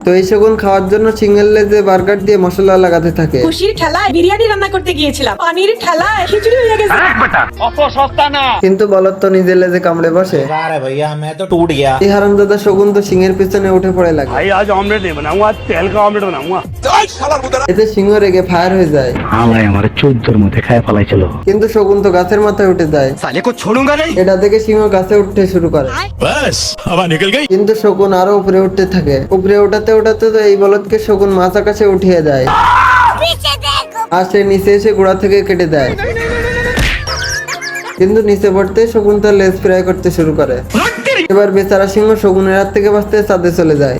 তো এই শগুন খাওয়ার জন্য সিঙ্গেল লেজে বার্গার দিয়ে মশলা লাগাতে থাকে। খুশির ঠেলায় বিরিয়ানি রান্না করতে গিয়েছিলাম। পানির ঠেলায় খিচুড়ি কিন্তু বলত তো নিজের লেজে কামড়ে বসে? টুট গিয়া। শগুন তো সিংহের পিছনে উঠে পড়ে লাগে। আজ অমলেট তেল কা অমলেট এতে সিংহ রেগে ফায়ার হয়ে যায়। আমার চোদ্দোর মধ্যে খায় কিন্তু শগুন তো গাছের মাথায় উঠে যায়। সালে কো নাই? এটা থেকে সিংহ গাছে উঠতে শুরু করে। বাস আবার নিকল গই। কিন্তু শকুন আরও উপরে উঠতে থাকে। উপরে উঠাতে উঠাতে তো এই বলদকে শকুন মাছ আকাশে উঠিয়ে দেয়। আর সে নিচে এসে গোড়া থেকে কেটে দেয়। কিন্তু নিচে পড়তে শকুন তার লেজ ফ্রাই করতে শুরু করে। এবার বেচারা সিংহ শকুনের হাত থেকে বাঁচতে চাঁদে চলে যায়।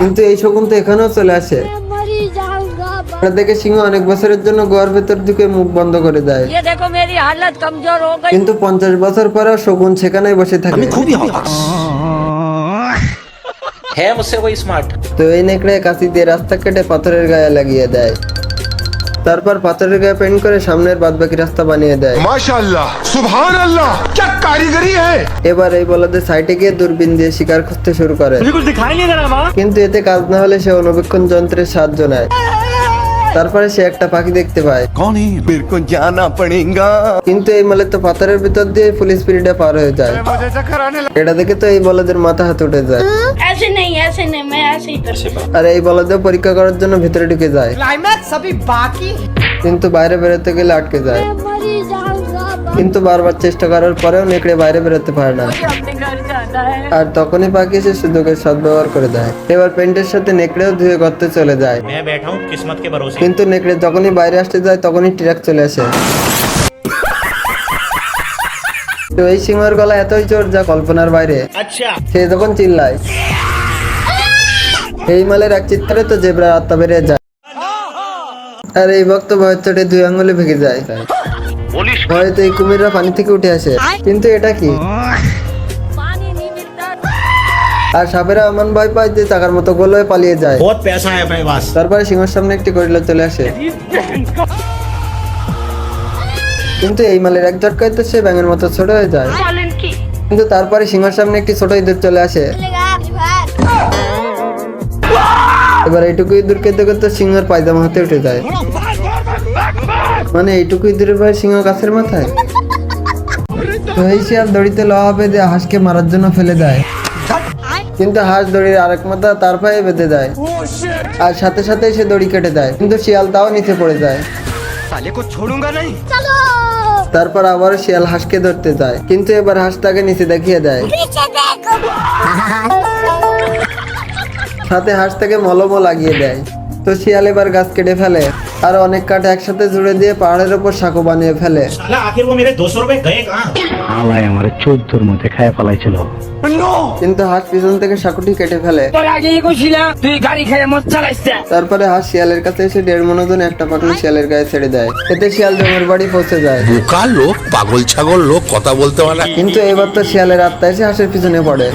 কিন্তু এই শকুন তো এখানেও চলে আসে। দেখে সিংহ অনেক বছরের জন্য গোয়ার ভেতর দিকে মুখ বন্ধ করে দেয়। কিন্তু পঞ্চাশ বছর পর শকুন সেখানে বসে থাকে। তো এই নেকড়ে কাশি দিয়ে রাস্তা কেটে পাথরের গায়ে লাগিয়ে দেয়। তারপর পাথরের গায়ে পেন্ট করে সামনের বাদবাকি রাস্তা বানিয়ে দেয়। মাশাআল্লাহ সুবহানাল্লাহ কি কারিগরি হ্যায় এবার এই বলদে সাইটে গিয়ে দূরবীন দিয়ে শিকার করতে শুরু করে। কিন্তু এতে কাজ না হলে সে অনুবেক্ষণ যন্ত্রের সাহায্য নেয়। তারপরে সে একটা পাখি দেখতে পায়। কিন্তু এই মলের তো পাথরের ভিতর দিয়ে পুলিশ পিড়িটা পার হয়ে যায়। এটা দেখে তো এই বলদের মাথা হাত উঠে যায়। আর এই বলদের পরীক্ষা করার জন্য ভিতরে ঢুকে যায়। কিন্তু বাইরে বেরোতে গেলে আটকে যায়। কিন্তু বারবার চেষ্টা করার পরেও নেকড়ে বাইরে বেরোতে পারে না। আর তখনই পাখি সে সুযোগের সদ্ব্যবহার করে দেয়। এবার পেন্টের সাথে নেকড়েও ধুয়ে করতে চলে যায়। কিন্তু নেকড়ে যখনই বাইরে আসতে যায় তখনই ট্রাক চলে আসে। তো এই সিংহের গলা এতই জোর যা কল্পনার বাইরে। সে যখন চিল্লায় এই মালের এক চিত্রে তো জেব্রা আত্মা বেড়ে যায়। আর এই বক্তব্য হচ্ছে দুই আঙুলে ভেঙে যায়। হয়তো এই কুমিররা পানি থেকে উঠে আসে। কিন্তু এটা কি? আর সাপেরা এমন ভয় পায় যে টাকার মতো গোল হয়ে পালিয়ে যায়। তারপরে সিংহের সামনে একটি গরিলা চলে আসে। কিন্তু এই মালের এক ঝটকায় তো সে ব্যাঙের মতো ছোট হয়ে যায়। কিন্তু তারপরে সিংহের সামনে একটি ছোট ইঁদুর চলে আসে। এবার এইটুকু ইঁদুর খেতে করতে সিংহের পায়জামা হাতে উঠে যায়। মানে এইটুকু ইঁদুরের ভাই সিংহ গাছের মাথায়? তো এই শিয়াল দড়িতে লওয়া হবে যে হাঁসকে মারার জন্য ফেলে দেয়। কিন্তু হাঁস দড়ির আরেক মাথা তার পায়ে বেঁধে দেয়। আর সাথে সাথে সে দড়ি কেটে দেয়। কিন্তু শিয়াল তাও নিচে পড়ে যায়। তারপর আবার শিয়াল হাঁসকে ধরতে যায়। কিন্তু এবার হাঁস তাকে নিচে দেখিয়ে দেয়। সাথে হাঁস থেকে মলমও লাগিয়ে দেয়। তো শিয়াল এবার গাছ কেটে ফেলে আর অনেক কাঠ একসাথে জুড়ে দিয়ে পাহাড়ের উপর সাঁকো বানিয়ে ফেলে। কিন্তু হাঁস পিছন থেকে সাঁকোটি কেটে ফেলে। তারপরে হাঁস শিয়ালের কাছে এসে দেড় মনে জন একটা পাকড়ি শিয়ালের গায়ে ছেড়ে দেয়। এতে শিয়াল জমের বাড়ি পৌঁছে যায়। বোকা লোক পাগল ছাগল লোক কথা বলতে পারে কিন্তু এবার তো শিয়ালের আত্মা এসে হাঁসের পিছনে পড়ে।